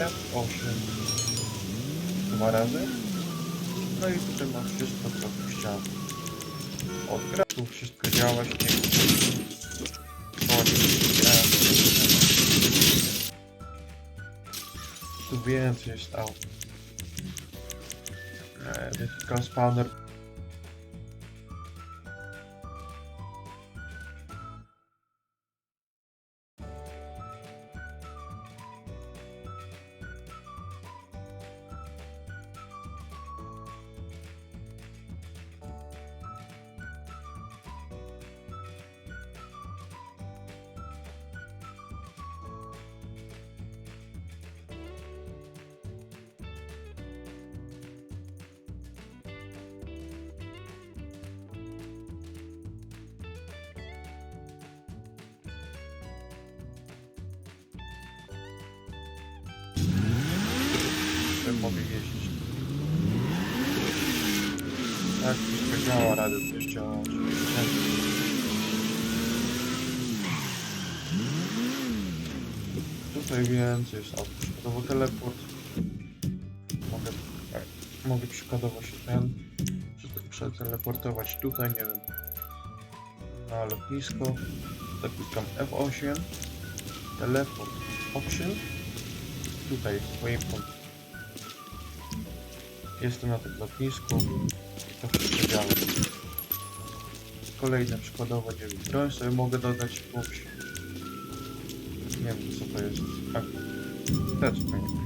F8 dwa razy. No i tutaj mam wszystko, co bym chciał. Od gra tu wszystko działa, śnieg. Tu więcej jest aut. E, Vehicle spawner. Mogę jeździć. Tak, wszystko działa, też działa oczywiście. Tutaj więcej jest aut. Przykładowo teleport. Mogę, tak, mogę przykładowo się ten prze- przeteleportować tutaj, nie wiem, na lotnisko. Klikam F8, teleport option. Tutaj waypoint Jestem na tym lotnisku i to wszystko działa. Kolejne przykładowo, nie wiem, broń sobie mogę dodać jakąś. Nie wiem co to jest. A, teczka nie ma.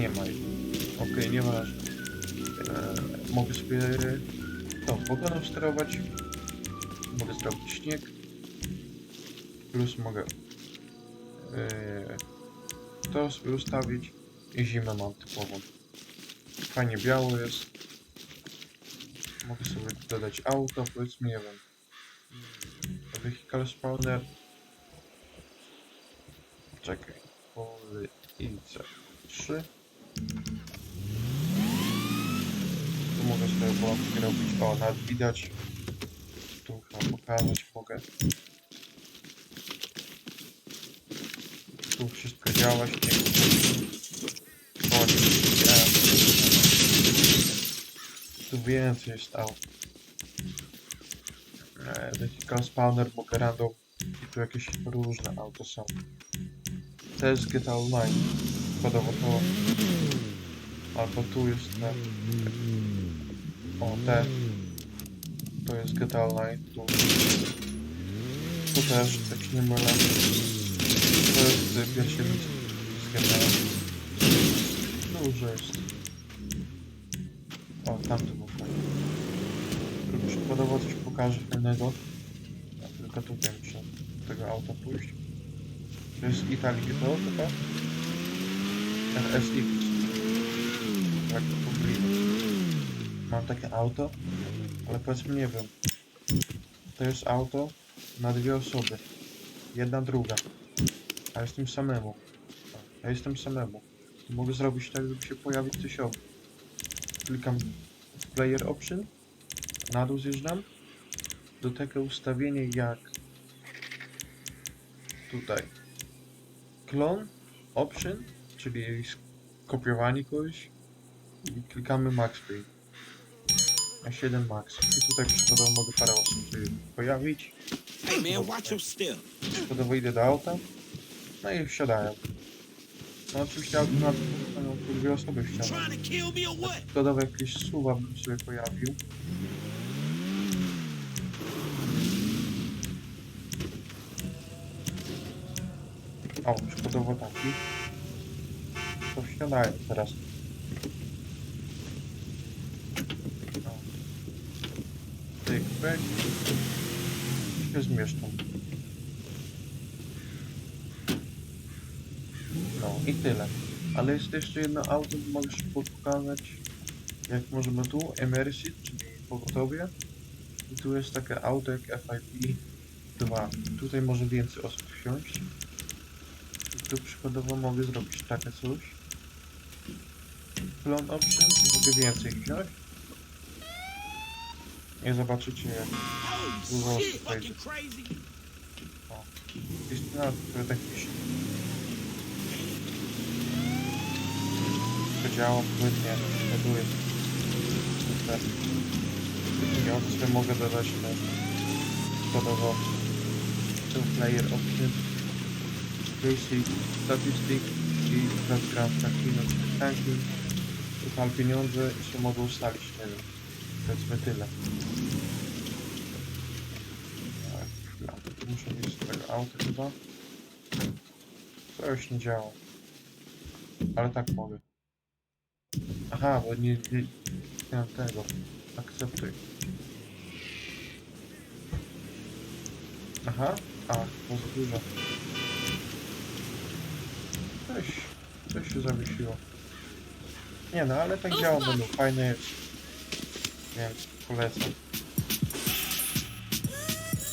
Nie ma jej. Okej, nieważne. Eee, mogę sobie tą pogodą sterować. Mogę zrobić śnieg. Plus mogę eee, to sobie ustawić. I zimę mam typową. Fajnie biało jest. Mogę sobie dodać auto, powiedzmy, nie wiem. Vehicle spawner. Czekaj. Police 3. Tu mogę sobie łapki robić. O, nawet widać. Tu chyba pokazać mogę. Tu wszystko działa, śnieg tu więcej jest aut. E, Vehicle spawner, mogę random i tu jakieś różne auto są. To jest GTA Online. Przykładowo to. Albo tu jest te. O, te. To jest GTA Online. Tu. Tu też, tak się nie mylę. To jest list z GTA. Dużo jest. O, tamty był fajny. Przykładowo coś pokażę fajnego. Ja tylko tutaj muszę tego auta pójść. To jest Italii GTO chyba? RSX. To pomyliłem. Mam takie auto, ale powiedzmy nie wiem. To jest auto na dwie osoby. Jedna, druga. A jestem samemu. Ja jestem samemu. Mogę zrobić tak, żeby się pojawić coś obok. Klikam Player Option. Na dół zjeżdżam. Do tego ustawienie jak tutaj. Clone Option, czyli skopiowanie kogoś. I klikamy Max Pay. Na 7 Max. I tutaj przykładowo mogę parę osób pojawić. Hey man, watch your step. Przykładowo idę do auta. No i wsiadają. No oczywiście auto na no, dwie osoby to what? Przykładowo jakieś suwa bym sobie pojawił. O, przykładowo taki. To wsiadają teraz. Tyk, pyk. Się zmieszczą. No i tyle. Ale jest jeszcze jedno auto, mogę szybko pokazać. Jak możemy tu, Emercy, czyli pogotowie. I tu jest takie auto jak FIP 2. Tutaj może więcej osób wsiąść. I tu przykładowo mogę zrobić takie coś. Clone option mogę więcej wziąć. I zobaczycie jak dużo osób wejdzie. crazy. Jest na które tak pisze. Działa płynnie, ładuje. Super. Pieniądze sobie mogę dodać na kodowo two player option basic statistic i background tracking tracking upal pieniądze i się mogę ustalić, nie wiem, powiedzmy tyle. Tak, tu muszę mieć tego auta chyba. To już nie działa. Ale tak mogę. Aha, bo nie, nie, nie mam tego. Akceptuj. Aha, a, to za dużo. Coś, coś się zawiesiło. Nie no, ale tak działa menu, fajne jest. Więc polecam.